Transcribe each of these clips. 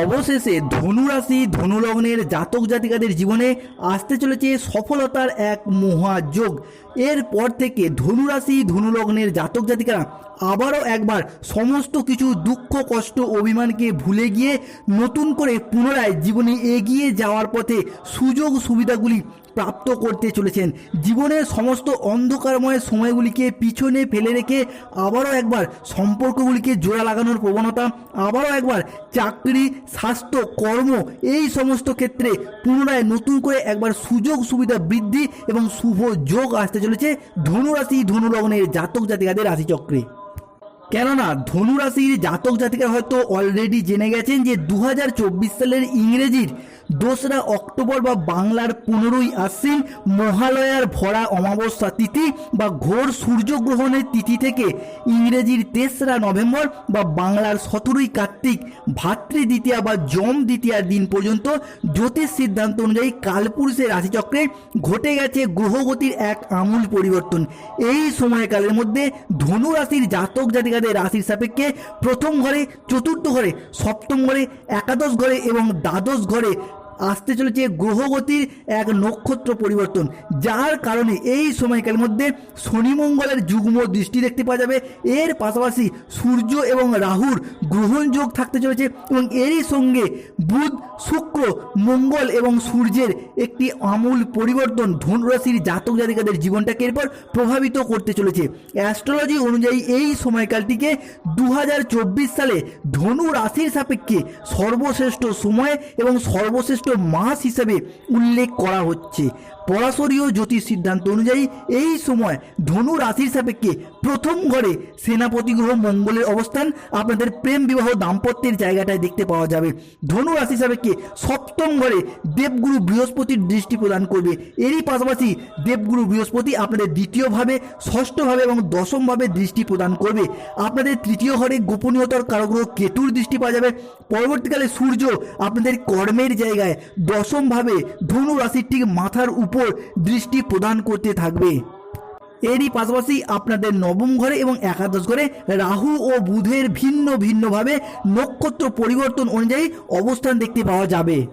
অবশেষে ধনুরাশি, ধনুলগ্নের জাতক জাতিকাদের জীবনে আসতে চলেছে সফলতার এক মহাযোগ। এরপর থেকে ধনুরাশি, ধনুলগ্নের জাতক জাতিকারা আবারও একবার সমস্ত কিছু দুঃখ, কষ্ট, অভিমানকে ভুলে গিয়ে নতুন করে পুনরায় জীবনে এগিয়ে যাওয়ার পথে সুযোগ সুবিধাগুলি প্রাপ্ত করতে চলেছেন। জীবনের সমস্ত অন্ধকারময় সময়গুলিকে পিছনে ফেলে রেখে আবারও একবার সম্পর্কগুলিকে জোড়া লাগানোর প্রবণতা, আবারও একবার চাকরি, স্বাস্থ্য, কর্ম, এই সমস্ত ক্ষেত্রে পুনরায় নতুন করে একবার সুযোগ সুবিধা বৃদ্ধি এবং শুভ যোগ আসতে চলেছে ধনুরাশি ধনুলগ্নের জাতক জাতিকাদের রাশিচক্রে। কেননা ধনুরাশির জাতক জাতিকা হয়তো অলরেডি জেনে গেছেন যে দু হাজার চব্বিশ সালের ইংরেজির দোসরা অক্টোবর বা বাংলার পনেরোই আশ্বিন মহালয়ার ভরা অমাবস্যা তিথি বা ঘোর সূর্যগ্রহণের তিথি থেকে ইংরেজির তেসরা নভেম্বর বা বাংলার সতেরোই কার্তিক ভাতৃ দ্বিতীয়া বা জম দ্বিতীয়ার দিন পর্যন্ত জ্যোতিষ সিদ্ধান্ত অনুযায়ী কালপুরুষের রাশিচক্রে ঘটে গেছে গ্রহগতির এক আমূল পরিবর্তন। এই সময়কালের মধ্যে ধনু রাশির জাতক জাতিকাদের রাশির সাপেক্ষে প্রথম ঘরে, চতুর্থ ঘরে, সপ্তম ঘরে, একাদশ ঘরে এবং দ্বাদশ ঘরে আসতে চলেছে গ্রহগতির এক নক্ষত্র পরিবর্তন, যার কারণে এই সময়কালের মধ্যে শনি মঙ্গলের যুগ্ম দৃষ্টি দেখতে পাওয়া যাবে। এর পাশাপাশি সূর্য এবং রাহুর গ্রহণ যোগ থাকতে চলেছে এবং এরই সঙ্গে বুধ, শুক্র, মঙ্গল এবং সূর্যের একটি আমূল পরিবর্তন ধনুরাশির জাতক জাতিকাদের জীবনটাকে এরপর প্রভাবিত করতে চলেছে। অ্যাস্ট্রোলজি অনুযায়ী এই সময়কালটিকে দু হাজার চব্বিশ সালে ধনু রাশির সাপেক্ষে সর্বশ্রেষ্ঠ সময় এবং সর্বশ্রেষ্ঠ মাস হিসেবে উল্লেখ করা হচ্ছে। পরাশরীয় জ্যোতিষ সিদ্ধান্ত অনুযায়ী এই সময় ধনু রাশির সাপেক্ষে প্রথম ঘরে সেনাপতি গ্রহ মঙ্গলের অবস্থান, আপনাদের প্রেম বিবাহ দাম্পত্যের জায়গাটায় দেখতে পাওয়া যাবে। ধনু রাশি সাপেক্ষে সপ্তম ঘরে দেবগুরু বৃহস্পতির দৃষ্টি প্রদান করবে। এরই পাশাপাশি দেবগুরু বৃহস্পতি আপনাদের দ্বিতীয়ভাবে, ষষ্ঠভাবে এবং দশমভাবে দৃষ্টি প্রদান করবে। আপনাদের তৃতীয় ঘরে গোপনীয়তার কারগ্রহ কেতুর দৃষ্টি পাওয়া যাবে। পরবর্তীকালে সূর্য আপনাদের কর্মের জায়গায় দশমভাবে ধনু রাশির ঠিক মাথার উপর দৃষ্টি প্রদান করতে থাকবে। এরই পাশাপাশি আপনাদের নবম ঘরে এবং একাদশ ঘরে রাহু ও বুধের ভিন্ন ভিন্নভাবে নক্ষত্র পরিবর্তন অনুযায়ী অবস্থান দেখতে পাওয়া যাবে।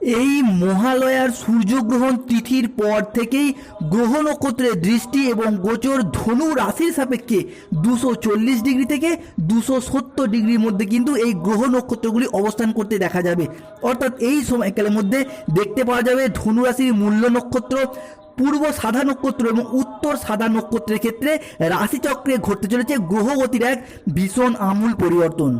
এই মহালয়ার সূর্যগ্রহণ তিথির পর থেকেই গ্রহ নক্ষত্রের দৃষ্টি এবং গোচর ধনু রাশির সাপেক্ষে দুশো চল্লিশ ডিগ্রি থেকে দুশো সত্তর ডিগ্রির মধ্যে কিন্তু এই গ্রহ নক্ষত্রগুলি অবস্থান করতে দেখা যাবে। অর্থাৎ এই সময়কালের মধ্যে দেখতে পাওয়া যাবে ধনু রাশির মূল্য নক্ষত্র, পূর্ব সাদা নক্ষত্র এবং উত্তর সাদা নক্ষত্রের ক্ষেত্রে রাশিচক্রে ঘটতে চলেছে গ্রহগতির এক ভীষণ আমূল পরিবর্তন।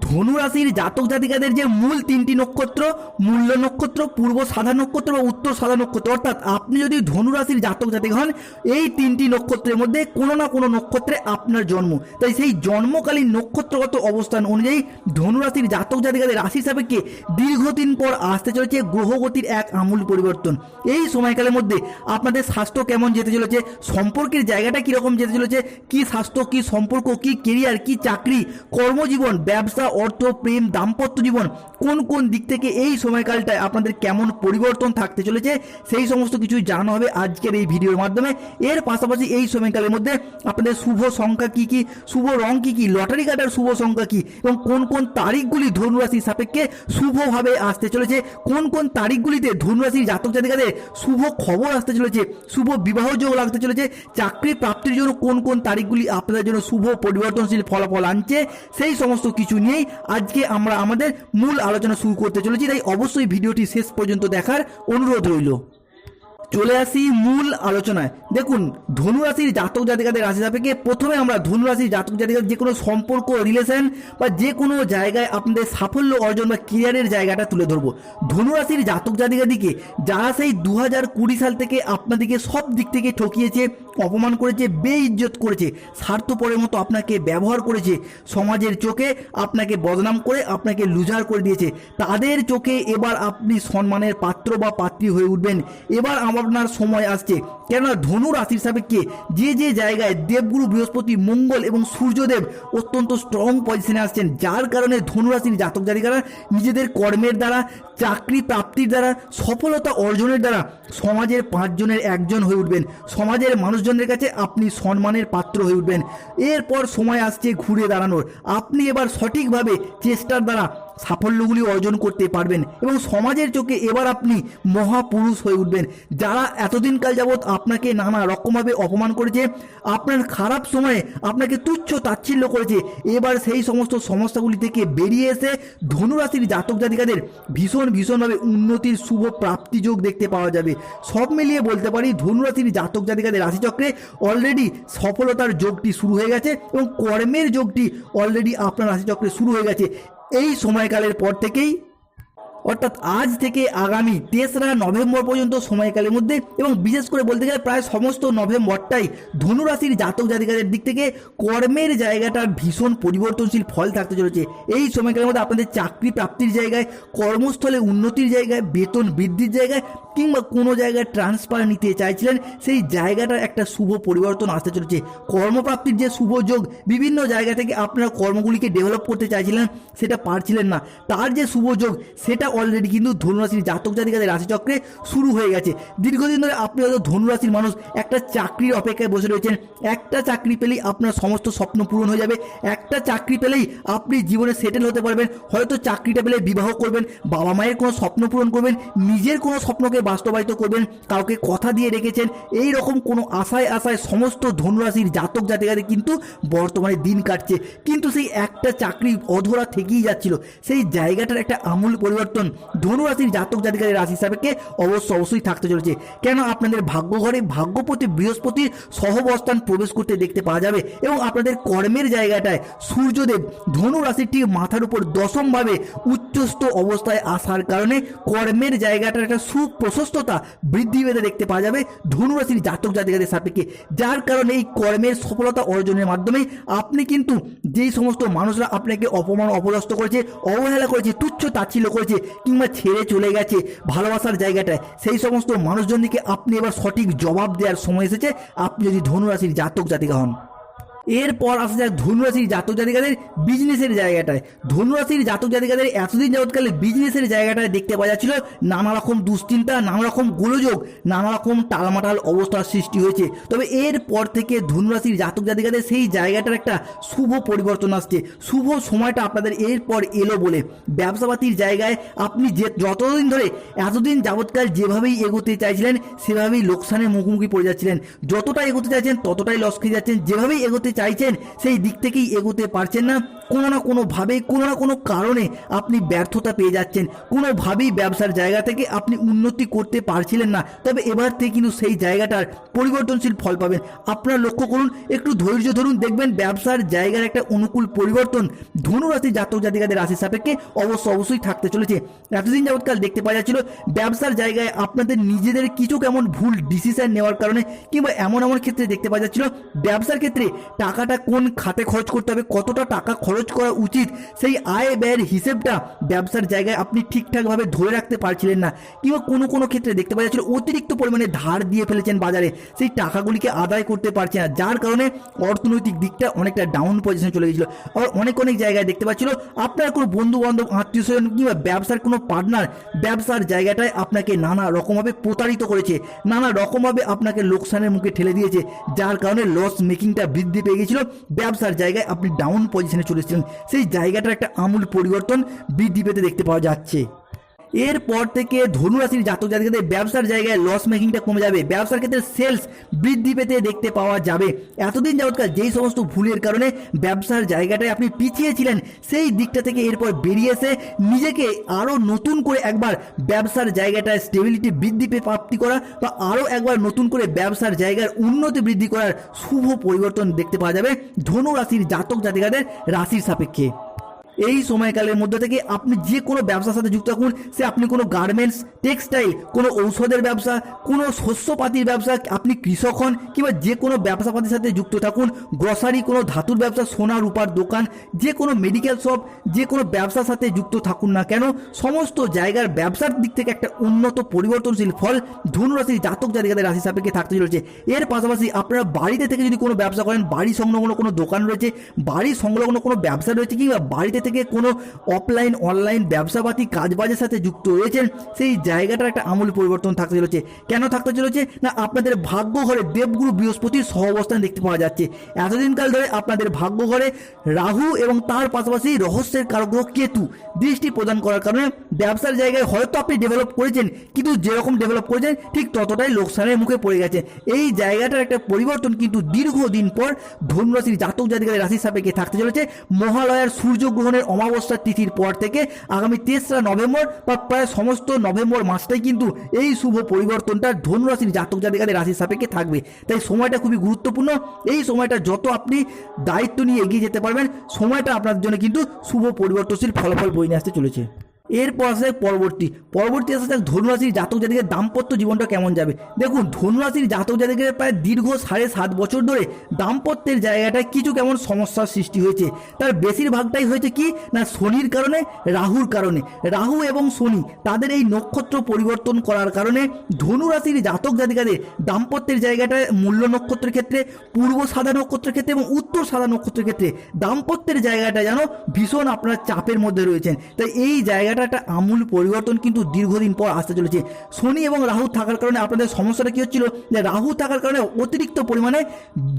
ধনু রাশির জাতক জাতিকাদের যে মূল তিনটি নক্ষত্র, মূল্য নক্ষত্র, পূর্ব সাদা নক্ষত্র বা উত্তর সাদা নক্ষত্র, অর্থাৎ আপনি যদি ধনু রাশির জাতক জাতিক হন, এই তিনটি নক্ষত্রের মধ্যে কোনো না কোনো নক্ষত্রে আপনার জন্ম। তাই সেই জন্মকালীন নক্ষত্রগত অবস্থান অনুযায়ী ধনু রাশির জাতক জাতিকাদের রাশি সাপেক্ষে দীর্ঘদিন পর আসতে চলেছে গ্রহগতির এক আমূল পরিবর্তন। এই সময়কালের মধ্যে আপনাদের স্বাস্থ্য কেমন যেতে চলেছে, সম্পর্কের জায়গাটা কীরকম যেতে চলেছে, কি স্বাস্থ্য, কি সম্পর্ক, কি কেরিয়ার কি চাকরি, কর্মজীবন, ব্যবসা অর্থ, প্রেম, দাম্পত্য জীবন কোন কোন দিক থেকে এই সময়কালটায় আপনাদের কেমন পরিবর্তন থাকতে চলেছে সেই সমস্ত কিছুই জানানো হবে আজকের এই ভিডিওর মাধ্যমে। এর পাশাপাশি এই সময়কালের মধ্যে আপনাদের শুভ সংখ্যা কি কি, শুভ রং কি কি, লটারি কাটার শুভ সংখ্যা কি এবং কোন কোন তারিখগুলি ধনুরাশির সাপেক্ষে শুভভাবে আসতে চলেছে, কোন কোন তারিখগুলিতে ধনুরাশির জাতক জাতিকাদের শুভ খবর আসতে চলেছে, শুভ বিবাহ যোগ লাগতে চলেছে, চাকরি প্রাপ্তির জন্য কোন কোন তারিখগুলি আপনাদের জন্য শুভ পরিবর্তনশীল ফলাফল আনছে, সেই সমস্ত কিছু নিয়েই আজকে আমরা আমাদের মূল আলোচনা শুরু করতে চলেছি, তাই অবশ্যই ভিডিওটি শেষ পর্যন্ত দেখার অনুরোধ রইল। চলে আসি মূল আলোচনায়। দেখুন, ধনু ধনুরাশির জাতক জাতিকাদের রাশি সাপেক্ষে প্রথমে আমরা ধনুরাশির জাতক জাতিকাদের যে কোনো সম্পর্ক রিলেশন বা যে কোনো জায়গায় আপনাদের সাফল্য অর্জন বা কেরিয়ারের জায়গাটা তুলে ধরবো। ধনু ধনুরাশির জাতক জাতিকাদিকে যারা সেই দু হাজার কুড়ি সাল থেকে আপনাদেরকে সব দিক থেকে ঠকিয়েছে, অপমান করেছে, বেইজ্জত করেছে, স্বার্থপরের মতো আপনাকে ব্যবহার করেছে, সমাজের চোখে আপনাকে বদনাম করে আপনাকে লুজার করে দিয়েছে, তাদের চোখে এবার আপনি সম্মানের পাত্র বা পাত্রী হয়ে উঠবেন। এবার আপনার সময় আসছে। কেননা ধনু রাশির সাপেক্ষে যে যে জায়গায় দেবগুরু বৃহস্পতি, মঙ্গল এবং সূর্যদেব অত্যন্ত স্ট্রং পজিশনে আসছেন, যার কারণে ধনু রাশির জাতক জাতিকারা নিজেদের কর্মের দ্বারা, চাকরি প্রাপ্তির দ্বারা, সফলতা অর্জনের দ্বারা সমাজের পাঁচজনের একজন হয়ে উঠবেন। সমাজের মানুষজনের কাছে আপনি সম্মানের পাত্র হয়ে উঠবেন। এরপর সময় আসছে ঘুরে দাঁড়ানোর। আপনি এবার সঠিকভাবে চেষ্টার দ্বারা সাফল্যগুলি অর্জন করতে পারবেন এবং সমাজের চোখে এবার আপনি মহাপুরুষ হয়ে উঠবেন। যারা এতদিনকাল যাবৎ আপনাকে নানা রকমভাবে অপমান করেছে, আপনার খারাপ সময়ে আপনাকে তুচ্ছ তাচ্ছিল্য করেছে, এবার সেই সমস্ত সমস্যাগুলি থেকে বেরিয়ে এসে ধনুরাশির জাতক জাতিকাদের ভীষণ ভীষণভাবে উন্নতির শুভ প্রাপ্তি যোগ দেখতে পাওয়া যাবে। সব মিলিয়ে বলতে পারি, ধনুরাশির জাতক জাতিকাদের রাশিচক্রে অলরেডি সফলতার যোগটি শুরু হয়ে গেছে এবং কর্মের যোগটি অলরেডি আপনার রাশিচক্রে শুরু হয়ে গেছে। এই সময়কালের পর থেকেই অর্থাৎ আজ থেকে আগামী তেসরা নভেম্বর পর্যন্ত সময়কালের মধ্যে এবং বিশেষ করে বলতে গেলে প্রায় সমস্ত নভেম্বরটাই ধনুরাশির জাতক জাতিকাদের দিক থেকে কর্মের জায়গাটার ভীষণ পরিবর্তনশীল ফল থাকতে চলেছে। এই সময়কালের মধ্যে আপনাদের চাকরি প্রাপ্তির জায়গায়, কর্মস্থলে উন্নতির জায়গায়, বেতন বৃদ্ধির জায়গায় কিংবা কোনো জায়গায় ট্রান্সফার নিতে চাইছিলেন, সেই জায়গাটার একটা শুভ পরিবর্তন আসতে চলেছে। কর্মপ্রাপ্তির যে শুভ যোগ বিভিন্ন জায়গা থেকে আপনারা কর্মগুলিকে ডেভেলপ করতে চাইছিলেন, সেটা পারছিলেন না। তার যে শুভ যোগ, সেটা অলরেডি কিন্তু ধনুরাশির জাতক জাতিকাদের রাশিচক্রে শুরু হয়ে গেছে। দীর্ঘদিন ধরে আপনি হয়তো ধনুরাশির মানুষ, একটা চাকরির অপেক্ষায় বসে রয়েছেন। একটা চাকরি পেলেই আপনার সমস্ত স্বপ্ন পূরণ হয়ে যাবে। একটা চাকরি পেলেই আপনি জীবনে সেটেল হতে পারবেন। হয়তো চাকরিটা পেলে বিবাহ করবেন, বাবা মায়ের কোনো স্বপ্ন পূরণ করবেন, নিজের কোনো স্বপ্নকে বাস্তবায়িত করবেন, কাউকে কথা দিয়ে রেখেছেন। এই রকম কোনো আশায় আশায় সমস্ত ধনুরাশির জাতক জাতিকাদের কিন্তু বর্তমানে দিন কাটছে। কিন্তু সেই একটা চাকরি অধরা থেকেই যাচ্ছিল। সেই জায়গাটার একটা আমূল পরিবর্তন ধনুরাশির জাতক জাতিকাদের রাশি সাপেক্ষে অবশ্য অবশ্যই থাকতে চলেছে। কেন আপনাদের ভাগ্য ঘরে ভাগ্যপতি বৃহস্পতির সহবস্থান প্রবেশ করতে দেখতে পাওয়া যাবে এবং আপনাদের কর্মের জায়গাটায় সূর্যদেব ধনু রাশির ঠিক মাথার উপর দশমভাবে উচ্চস্থ অবস্থায় আসার কারণে কর্মের জায়গাটার একটা সুপ্রশস্ততা বৃদ্ধি পেতে দেখতে পাওয়া যাবে ধনু রাশির জাতক জাতিকাদের সাপেক্ষে। যার কারণে এই কর্মের সফলতা অর্জনের মাধ্যমে আপনি কিন্তু যেই সমস্ত মানুষরা আপনাকে অপমান, অপদস্থ করেছে, অবহেলা করেছে, তুচ্ছ তাচ্ছিল্য করেছে কিংবা ছেড়ে চলে গেছে ভালোবাসার জায়গাটায়। সেই সমস্ত মানুষজনদেরকে আপনি এবার সঠিক জবাব দেওয়ার সময় এসেছে। আপনি যদি ধনুরাশির জাতক জাতিকা হন। এরপর আসা যাক ধনুরাশির জাতক জাতিকাদের বিজনেসের জায়গাটায়। ধনুরাশির জাতক জাতিকাদের এতদিন যাবৎকালে বিজনেসের জায়গাটায় দেখতে পাওয়া যাচ্ছিল। নানা রকম দুশ্চিন্তা, নানা রকম গোলযোগ, নানা রকম টালমাটাল অবস্থার সৃষ্টি হয়েছে। তবে এরপর থেকে ধনুরাশির জাতক জাতিকাদের সেই জায়গাটার একটা শুভ পরিবর্তন আসছে। শুভ সময়টা আপনাদের এরপর এলো বলে ব্যবসাপাতির জায়গায় আপনি যে যতদিন ধরে এতদিন যাবৎকাল যেভাবেই এগোতে চাইছিলেন, সেভাবেই লোকসানের মুখোমুখি পড়ে যাচ্ছিলেন। যতটা এগোতে চাইছেন, ততটাই লস খেয়ে যাচ্ছেন। যেভাবেই এগোতে চাইছেন, সেই দিক থেকেই এগোতে পারছেন না। কোনো না কোনোভাবেই কোনো না কোনো কারণে আপনি ব্যর্থতা পেয়ে যাচ্ছেন। কোনোভাবেই ব্যবসার জায়গা থেকে আপনি উন্নতি করতে পারছিলেন না। তবে এবার থেকে কিন্তু সেই জায়গাটার পরিবর্তনশীল ফল পাবেন। আপনারা লক্ষ্য করুন, একটু ধৈর্য ধরুন, দেখবেন ব্যবসার জায়গার একটা অনুকূল পরিবর্তন। ধনুরাশি জাতক জাতিকাদের রাশি সাপেক্ষে অবশ্য অবশ্যই থাকতে চলেছে। এতদিন যাবৎকাল দেখতে পাওয়া যাচ্ছিল, ব্যবসার জায়গায় আপনাদের নিজেদের কিছু কেমন ভুল ডিসিশন নেওয়ার কারণে কিংবা এমন এমন ক্ষেত্রে দেখতে পাওয়া যাচ্ছিল, ব্যবসার ক্ষেত্রে টাকাটা কোন খাতে খরচ করতে হবে, কতটা টাকা খরচ করা উচিত, সেই আয় ব্যয়ের হিসেবটা ব্যবসার জায়গায় আপনি ঠিকঠাকভাবে ধরে রাখতে পারছিলেন না, কিংবা কোনো কোনো ক্ষেত্রে দেখতে পাওয়া যাচ্ছিল অতিরিক্ত পরিমাণে ধার দিয়ে ফেলেছেন বাজারে, সেই টাকাগুলিকে আদায় করতে পারছে না, যার কারণে অর্থনৈতিক দিকটা অনেকটা ডাউন পজিশনে চলে গেছিল আবার অনেক অনেক জায়গায় দেখতে পাচ্ছিল আপনার কোনো বন্ধু বান্ধব আত্মীয় স্বজন কিংবা ব্যবসার কোনো পার্টনার ব্যবসার জায়গাটায় আপনাকে নানা রকমভাবে প্রতারিত করেছে, নানা রকমভাবে আপনাকে লোকসানের মুখে ঠেলে দিয়েছে, যার কারণে লস মেকিংটা বৃদ্ধি পেয়ে গেছিল। ব্যবসার জায়গায় আপনি ডাউন পজিশনে চলে এসেছিলেন। সেই জায়গাটার একটা আমূল পরিবর্তন বৃদ্ধি পেতে দেখতে পাওয়া যাচ্ছে। এরপর থেকে ধনুরাশির জাতক জাতিকাদের ব্যবসার জায়গায় লস মেকিংটা কমে যাবে। ব্যবসার ক্ষেত্রে সেলস বৃদ্ধি পেতে দেখতে পাওয়া যাবে। এতদিন যাবৎকাল যেই সমস্ত ভুলের কারণে ব্যবসার জায়গাটায় আপনি পিছিয়েছিলেন সেই দিকটা থেকে এরপর বেরিয়ে এসে নিজেকে আরও নতুন করে একবার ব্যবসার জায়গাটায় স্টেবিলিটি বৃদ্ধি পেয়ে প্রাপ্তি করা বা আরও একবার নতুন করে ব্যবসার জায়গার উন্নতি বৃদ্ধি করার শুভ পরিবর্তন দেখতে পাওয়া যাবে ধনু রাশির জাতক জাতিকাদের রাশির সাপেক্ষে। এই সময়কালের মধ্যে থেকে আপনি যে কোনো ব্যবসার সাথে যুক্ত থাকুন, সে আপনি কোনো গার্মেন্টস টেক্সটাইল কোনো ঔষধের ব্যবসা, কোনো শস্যপাতির ব্যবসা, আপনি কৃষক হন কিংবা যে কোনো ব্যবসাপাতির সাথে যুক্ত থাকুন গ্রসারি কোনো ধাতুর ব্যবসা সোনা রূপার দোকান, যে কোনো মেডিকেল শপ যে কোনো ব্যবসার সাথে যুক্ত থাকুন না কেন, সমস্ত জায়গার ব্যবসার দিক থেকে একটা উন্নত পরিবর্তনশীল ফল ধনুরাশির জাতক জাতিকাদের রাশি সাপেক্ষে থাকতে চলেছে। এর পাশাপাশি আপনারা বাড়িতে থেকে যদি কোনো ব্যবসা করেন, বাড়ি সংলগ্ন কোনো দোকান রয়েছে, বাড়ি সংলগ্ন কোনো ব্যবসা রয়েছে কিংবা বাড়িতে থেকে কোনো অফলাইন অনলাইন ব্যবসাপাতি কাজবাজের সাথে যুক্ত রয়েছেন সেই জায়গাটার একটা আমূল পরিবর্তন থাকতে চলেছে। কেন থাকতে চলেছে? না, আপনাদের ভাগ্য ঘরে দেবগুরু বৃহস্পতির সহ অবস্থান দেখতে পাওয়া যাচ্ছে। এতদিনকাল ধরে আপনাদের ভাগ্য ঘরে রাহু এবং তার পাশাপাশি রহস্যের কারগ্রহ কেতু দৃষ্টি প্রদান করার কারণে ব্যবসার জায়গায় হয়তো আপনি ডেভেলপ করেছেন, কিন্তু যেরকম ডেভেলপ করেছেন, ঠিক ততটাই লোকসানের মুখে পড়ে গেছে। এই জায়গাটার একটা পরিবর্তন কিন্তু দীর্ঘদিন পর ধনুরাশির জাতক জাতিকাদের রাশি সাপেক্ষে থাকতে চলেছে। মহালয়ার সূর্যগ্রহণের অমাবস্যার তিথির পর থেকে আগামী তেসরা নভেম্বর বা প্রায় সমস্ত নভেম্বর মাসটাই কিন্তু এই শুভ পরিবর্তনটা ধনুরাশির জাতক জাতিকাদের রাশি সাপেক্ষে থাকবে। তাই সময়টা খুবই গুরুত্বপূর্ণ। এই সময়টা যত আপনি দায়িত্ব নিয়ে এগিয়ে যেতে পারবেন, সময়টা আপনার জন্য কিন্তু শুভ পরিবর্তনশীল ফলাফল বই নিয়ে আসতে চলেছে। এরপর আসা পরবর্তী। পরবর্তী আসা যাক ধনুরাশির জাতক জাতিকের দাম্পত্য জীবনটা কেমন যাবে? দেখুন, ধনুরাশির জাতক জাতিকের প্রায় দীর্ঘ সাড়ে সাত বছর ধরে দাম্পত্যের জায়গাটায় কিছু কেমন সমস্যার সৃষ্টি হয়েছে? তার বেশিরভাগটাই হয়েছে কি? না, শনির কারণে, রাহুর কারণে। রাহু এবং শনি তাদের এই নক্ষত্র পরিবর্তন করার কারণে ধনুরাশির জাতক জাতিকাদের দাম্পত্যের জায়গাটায় মূল্য নক্ষত্রের ক্ষেত্রে, পূর্ব সাদা নক্ষত্রের ক্ষেত্রে এবং উত্তর সাদা নক্ষত্রের ক্ষেত্রে দাম্পত্যের জায়গাটা যেন ভীষণ আপনার চাপের মধ্যে রয়েছেন। তাই এই জায়গাটা একটা আমূল পরিবর্তন কিন্তু দীর্ঘদিন পর আসতে চলেছে। শনি এবং রাহু থাকার কারণে আপনাদের সমস্যাটা কি হচ্ছিল? যে রাহু থাকার কারণে অতিরিক্ত পরিমাণে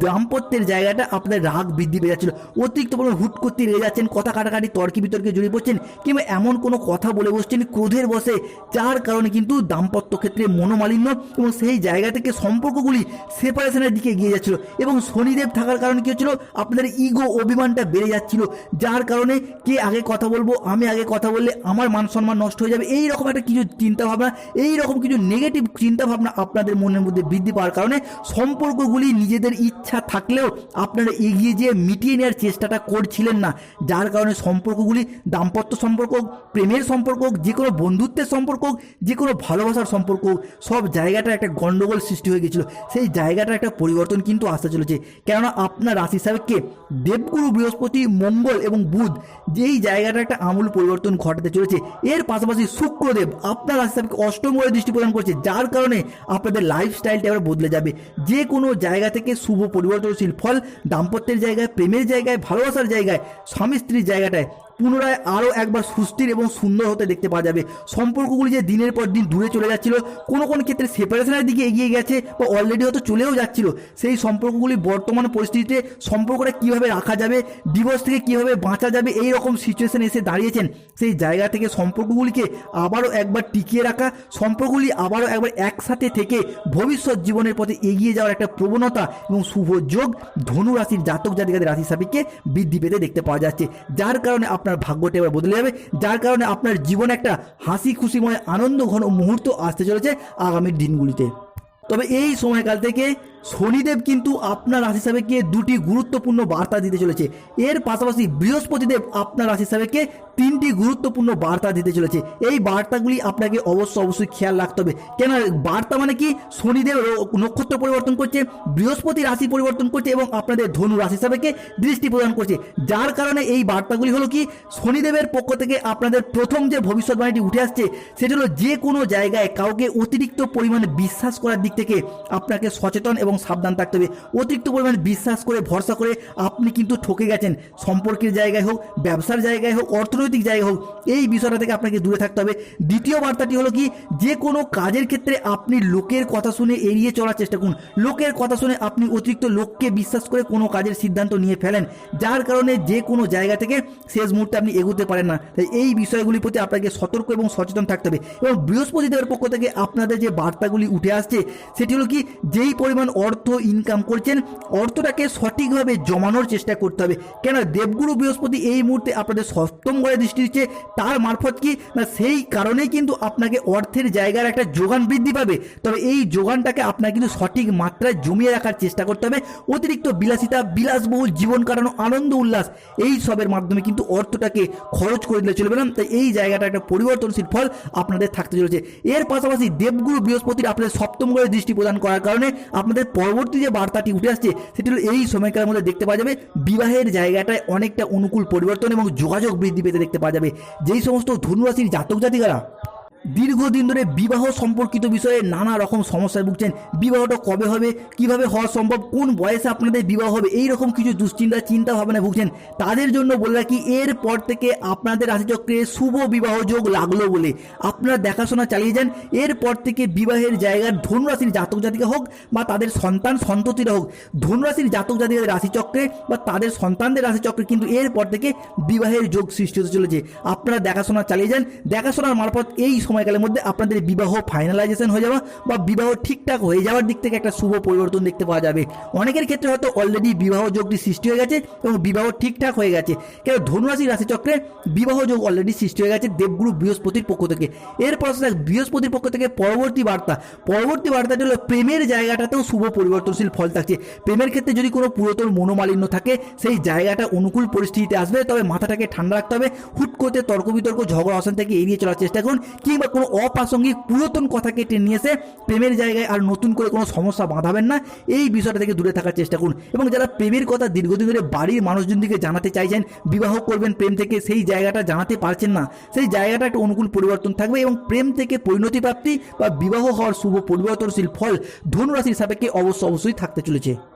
দাম্পত্যের জায়গাটা আপনাদের রাগ বৃদ্ধি পেয়ে যাচ্ছিল। অতিরিক্ত পরিমাণে হুট করতে রেগে যাচ্ছেন, কথা কাটাকাটি, তর্কি বিতর্কে জড়িয়ে পড়ছেন, কিংবা এমন কোনো কথা বলে বসছেন ক্রোধের বসে, যার কারণে কিন্তু দাম্পত্য ক্ষেত্রে মনোমালিন্য এবং সেই জায়গা থেকে সম্পর্কগুলি সেপারেশনের দিকে এগিয়ে যাচ্ছিল। এবং শনিদেব থাকার কারণে কি হচ্ছিল? আপনাদের ইগো অভিমানটা বেড়ে যাচ্ছিল, যার কারণে কে আগে কথা বলব, আমি আগে কথা বললে আমার মান সম্মান নষ্ট হয়ে যাবে। এই রকম একটা কিছু চিন্তা ভাবনা এই রকম কিছু নেগেটিভ চিন্তা ভাবনা আপনাদের মনের মধ্যে বৃদ্ধি পাওয়ার কারণে সম্পর্কগুলি নিজেদের ইচ্ছা থাকলেও আপনারা এগিয়ে যেয়ে মিটিয়ে নেওয়ার চেষ্টাটা করছিলেন না। যার কারণে সম্পর্কগুলি দাম্পত্য সম্পর্ক প্রেমের সম্পর্ক যে কোনো বন্ধুত্বের সম্পর্ক যে কোনো ভালোবাসার সম্পর্ক সব জায়গাটা একটা গন্ডগোল সৃষ্টি হয়ে গেছিল। সেই জায়গাটা একটা পরিবর্তন কিন্তু আসতে চলেছে। কেননা আপনার রাশি সাপেক্ষে দেবগুরু, বৃহস্পতি, মঙ্গল এবং বুধ, যেই জায়গাটা একটা আমূল পরিবর্তন ঘটাতে চলেছে। এর পাশাপাশি শুক্রদেব আপনার রাশি সাপেক্ষে অষ্টম ঘরে দৃষ্টি প্রদান করছে, যার কারণে আপনাদের লাইফস্টাইলটা এবার বদলে যাবে। যে কোনো জায়গা থেকে শুভ পরিবর্তনশীল ফল, দাম্পত্যের জায়গায়, প্রেমের জায়গায়, ভালোবাসার জায়গায় স্বামী স্ত্রীর জায়গাটায় পুনরায় আরও একবার সুস্থির এবং সুন্দর হতে দেখতে পাওয়া যাবে। সম্পর্কগুলি যে দিনের পর দিন দূরে চলে যাচ্ছিল, কোনো কোনো ক্ষেত্রে সেপারেশনের দিকে এগিয়ে গেছে বা অলরেডি হয়তো চলেও যাচ্ছিল, সেই সম্পর্কগুলি বর্তমান পরিস্থিতিতে সম্পর্কটা কীভাবে রাখা যাবে ডিভোর্স থেকে কীভাবে বাঁচা যাবে, এই রকম সিচুয়েশন এসে দাঁড়িয়েছেন। সেই জায়গা থেকে সম্পর্কগুলিকে আবারও একবার টিকিয়ে রাখা, সম্পর্কগুলি আবারও একবার একসাথে থেকে ভবিষ্যৎ জীবনের পথে এগিয়ে যাওয়ার একটা প্রবণতা এবং শুভ যোগ ধনু রাশির জাতক জাতিকাদের রাশি সাপেক্ষে বৃদ্ধি পেতে দেখতে পাওয়া যাচ্ছে। যার কারণে আপনার ভাগ্যটা এবার বদলে যাবে, যার কারণে আপনার জীবনে একটা হাসি খুশিময় আনন্দ, ঘন মুহূর্ত আসতে চলেছে আগামী দিনগুলিতে। তবে এই সময়কাল থেকে শনিদেব কিন্তু আপনার রাশি সাপেক্ষে দুটি গুরুত্বপূর্ণ বার্তা দিতে চলেছে। এর পাশাপাশি বৃহস্পতিদেব আপনার রাশি সাপেক্ষে তিনটি গুরুত্বপূর্ণ বার্তা দিতে চলেছে। এই বার্তাগুলি আপনাকে অবশ্য অবশ্যই খেয়াল রাখতে হবে। কেন বার্তা মানে কি? শনিদেব নক্ষত্র পরিবর্তন করছে, বৃহস্পতি রাশি পরিবর্তন করছে এবং আপনাদের ধনু রাশি সাপেক্ষে দৃষ্টি প্রদান করছে। যার কারণে এই বার্তাগুলি হলো কি? শনিদেবের পক্ষ থেকে আপনাদের প্রথম যে ভবিষ্যৎবাণীটি উঠে আসছে, সেটা হলো যে কোনো জায়গায় কাউকে অতিরিক্ত পরিমাণে বিশ্বাস করার দিক থেকে আপনাকে সচেতন এবং সাবধান থাকতে হবে। অতিরিক্ত পরিমাণে বিশ্বাস করে, ভরসা করে আপনি কিন্তু ঠকে গেছেন। সম্পর্কের জায়গায় হোক, ব্যবসার জায়গায় হোক, অর্থনৈতিক জায়গায় হোক, এই বিষয়টা থেকে আপনাকে দূরে থাকতে হবে। দ্বিতীয় বার্তাটি হলো কি? যে কোনো কাজের ক্ষেত্রে আপনি লোকের কথা শুনে এড়িয়ে চলার চেষ্টা করুন। লোকের কথা শুনে আপনি অতিরিক্ত লোককে বিশ্বাস করে কোনো কাজের সিদ্ধান্ত নিয়ে ফেলেন। যার কারণে যে কোনো জায়গা থেকে শেষ মুহূর্তে আপনি এগোতে পারেন না। তাই এই বিষয়গুলির প্রতি আপনাকে সতর্ক এবং সচেতন থাকতে হবে। এবং বৃহস্পতিদেবের পক্ষ থেকে আপনাদের যে বার্তাগুলি উঠে আসছে, সেটি হলো কি? যেই পরিমাণ অর্থ ইনকাম করছেন, অর্থটাকে সঠিকভাবে জমানোর চেষ্টা করতে হবে। কেন দেবগুরু বৃহস্পতি এই মুহূর্তে আপনাদের সপ্তম ঘরে দৃষ্টি দিচ্ছে, তার মারফত কি? না, সেই কারণেই কিন্তু আপনাকে অর্থের জায়গার একটা যোগান বৃদ্ধি পাবে। তবে এই যোগানটাকে আপনার কিন্তু সঠিক মাত্রায় জমিয়ে রাখার চেষ্টা করতে হবে। অতিরিক্ত বিলাসিতা, বিলাসবহুল জীবন কাটানো, আনন্দ, উল্লাস, এই সবের মাধ্যমে কিন্তু অর্থটাকে খরচ করে দিলে চলবে না। তাই এই জায়গাটা একটা পরিবর্তনশীল ফল আপনাদের থাকতে চলেছে। এর পাশাপাশি দেবগুরু বৃহস্পতির আপনাদের সপ্তম ঘরে দৃষ্টি প্রদান করার কারণে আপনাদের পরবর্তী যে বার্তাটি উঠে আসছে, সেটি হলো এই সময়কালের মধ্যে দেখতে পাওয়া যাবে, বিবাহের জায়গাটায় অনেকটা অনুকূল পরিবর্তন এবং যোগাযোগ বৃদ্ধি পেতে দেখতে পাওয়া যাবে। যেই সমস্ত ধনুরাশির জাতক জাতিকারা দীর্ঘদিন ধরে বিবাহ সম্পর্কিত বিষয়ে নানা রকম সমস্যায় ভুগছেন। বিবাহটা কবে হবে? কীভাবে হওয়া সম্ভব? কোন বয়সে আপনাদের বিবাহ হবে? এই রকম কিছু দুশ্চিন্তা চিন্তা ভাবনায় ভুগছেন। তাদের জন্য বলে রাখি এরপর থেকে আপনাদের রাশিচক্রে শুভ বিবাহ যোগ লাগল বলে আপনারা দেখাশোনা চালিয়ে যান। এরপর থেকে বিবাহের জায়গার ধনুরাশির জাতক জাতিকা হোক বা তাদের সন্তান সন্ততিরা হোক, ধনুরাশির জাতক জাতিকাদের রাশিচক্রে বা তাদের সন্তানদের রাশিচক্রে কিন্তু এরপর থেকে বিবাহের যোগ সৃষ্টি হতে চলেছে। আপনারা দেখাশোনা চালিয়ে যান। দেখাশোনার মারফত এই সময়কালের মধ্যে আপনাদের বিবাহ ফাইনালাইজেশন হয়ে যাওয়া বা বিবাহ ঠিকঠাক হয়ে যাওয়ার দিক থেকে একটা শুভ পরিবর্তন দেখতে পাওয়া যাবে। অনেকের ক্ষেত্রে হয়তো অলরেডি বিবাহ যোগটি সৃষ্টি হয়ে গেছে এবং বিবাহ ঠিকঠাক হয়ে গেছে। কেন ধনুরাশি রাশিচক্রে বিবাহ যোগ অলরেডি সৃষ্টি হয়ে গেছে দেবগুরু বৃহস্পতির পক্ষ থেকে। এরপর আসা বৃহস্পতির পক্ষ থেকে পরবর্তী বার্তা। পরবর্তী বার্তাটি হলো প্রেমের জায়গাটাতেও শুভ পরিবর্তনশীল ফল থাকছে। প্রেমের ক্ষেত্রে যদি কোনো পুরাতন মনোমালিন্য থাকে, সেই জায়গাটা অনুকূল পরিস্থিতিতে আসবে, তবে মাথাটাকে ঠান্ডা রাখতে হবে। হুট করতে তর্ক বিতর্ক, ঝগড়া অশান থেকে এড়িয়ে চলার চেষ্টা করুন, কিংবা কোনো অপ্রাসঙ্গিক পুরাতন কথাকে টেনে নিয়ে এসে প্রেমের জায়গায় আর নতুন করে কোনো সমস্যা বাঁধাবেন না। এই বিষয়টা থেকে দূরে থাকার চেষ্টা করুন। এবং যারা প্রেমের কথা দীর্ঘদিন ধরে বাড়ির মানুষজনদিকে জানাতে চাইছেন, বিবাহ করবেন প্রেম থেকে, সেই জায়গাটা জানাতে পারছেন না। সেই জায়গাটা একটা অনুকূল পরিবর্তন থাকবে এবং প্রেম থেকে পরিণতি প্রাপ্তি বা বিবাহ হওয়ার শুভ পরিবর্তনশীল ফল ধনুরাশির সাপেক্ষে অবশ্য অবশ্যই থাকতে চলেছে।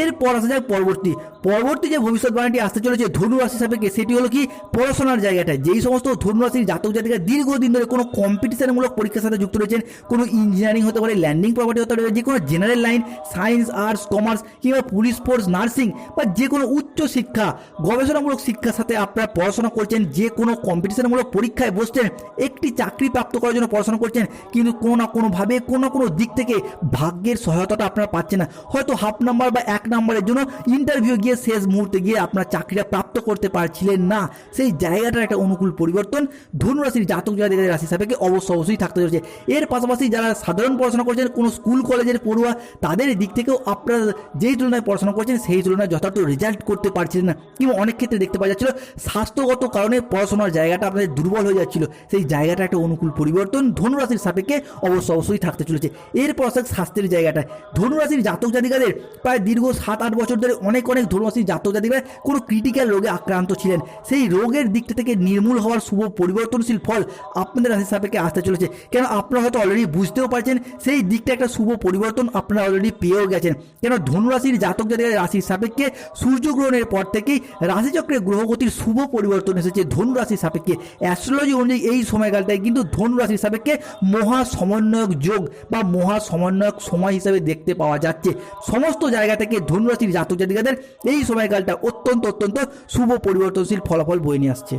এরপর আসা যাক পরবর্তী। পরবর্তী যে ভবিষ্যৎবাণীটি আসতে চলেছে ধনু রাশি সাপেক্ষে, সেটি হলো কি? পড়াশোনার জায়গাটা যেই সমস্ত ধনু রাশির জাতক জাতিকা দীর্ঘদিন ধরে কোনো কম্পিটিশনমূলক পরীক্ষার সাথে যুক্ত রয়েছেন, কোনো ইঞ্জিনিয়ারিং হতে পারে ল্যান্ডিং প্রপার্টি হতে পারে যে কোনো general line science arts commerce কিংবা পুলিশ ফোর্স নার্সিং বা যে কোনো উচ্চ শিক্ষা, গবেষণামূলক শিক্ষার সাথে আপনারা পড়াশোনা করছেন যে কোনো কম্পিটিশনমূলক পরীক্ষায় বসছেন, একটি চাকরি প্রাপ্ত করার জন্য পড়াশোনা করছেন, কিন্তু কোনো না কোনোভাবে কোনো কোনো দিক থেকে ভাগ্যের সহায়তাটা আপনারা পাচ্ছেন না। হয়তো হাফ নাম্বার বা এক নম্বরের জন্য ইন্টারভিউ গিয়ে শেষ মুহূর্তে গিয়ে আপনার চাকরিটা প্রাপ্ত করতে পারছিলেন না। সেই জায়গাটার একটা অনুকূল পরিবর্তন ধনুরাশির জাতক জাতিদের রাশি সাপেক্ষে অবশ্য অবশ্যই থাকতে চলেছে। এর পাশাপাশি যারা সাধারণ পড়াশোনা করছেন, কোনো স্কুল, কলেজের পড়ুয়া, তাদের দিক থেকেও আপনারা যেই তুলনায় পড়াশোনা করছেন, সেই তুলনায় যথার্থ রেজাল্ট করতে পারছিলেন না। কিংবা অনেক ক্ষেত্রে দেখতে পাওয়া যাচ্ছিল, স্বাস্থ্যগত কারণে পড়াশোনার জায়গাটা আপনাদের দুর্বল হয়ে যাচ্ছিল। সেই জায়গাটা একটা অনুকূল পরিবর্তন ধনুরাশির সাপেক্ষে অবশ্য অবশ্যই থাকতে চলেছে। এরপর আসা স্বাস্থ্যের জায়গাটা ধনুরাশির জাতক জাতিকাদের প্রায় দীর্ঘ সাত আট বছর ধরে অনেক অনেক ধনুরাশির জাতক জাতিকারা কোনো ক্রিটিক্যাল রোগে আক্রান্ত ছিলেন। সেই রোগের দিকটা থেকে নির্মূল হওয়ার শুভ পরিবর্তনশীল ফল আপনাদের রাশির সাপেক্ষে আসতে চলেছে। কেন আপনারা হয়তো অলরেডি বুঝতেও পারছেন, সেই দিকটা একটা শুভ পরিবর্তন আপনারা অলরেডি পেয়েও গেছেন। কেন ধনুরাশির জাতক জাতিকাদের রাশির সাপেক্ষে সূর্যগ্রহণের পর থেকেই রাশিচক্রে গ্রহগতির শুভ পরিবর্তন এসেছে ধনুরাশির সাপেক্ষে। অ্যাস্ট্রোলজি অনুযায়ী এই সময়কালটায় কিন্তু ধনুরাশির সাপেক্ষে মহা সমন্বয়ক যোগ বা মহা সমন্বয়ক সময় হিসাবে দেখতে পাওয়া যাচ্ছে। সমস্ত জায়গা থেকে ধনুরাশির জাতক জাতিকাদের এই সময়কালটা অত্যন্ত অত্যন্ত শুভ পরিবর্তনশীল ফলাফল বয়ে নিয়ে আসছে।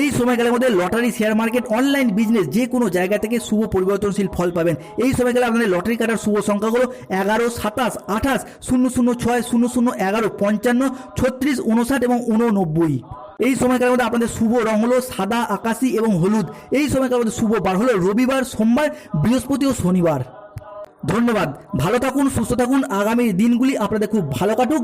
এই সময়কালের মধ্যে lottery share market online business যে কোনো জায়গা থেকে শুভ পরিবর্তনশীল ফল পাবেন। এই সময়কালে আপনাদের লটারি কাটার শুভ সংখ্যাগুলো এগারো, সাতাশ, আঠাশ, শূন্য শূন্য, ছয়, শূন্য শূন্য, এগারো, পঞ্চান্ন, ছত্রিশ উনষাট এবং উননব্বই এই সময়কালের মধ্যে আপনাদের শুভ রং হলো সাদা, আকাশি এবং হলুদ। এই সময়কালের মধ্যে শুভ বার হলো রবিবার, সোমবার, বৃহস্পতি ও শনিবার। ধন্যবাদ। ভালো থাকুন সুস্থ থাকুন। আগামী দিনগুলি আপনাদের খুব ভালো কাটুক।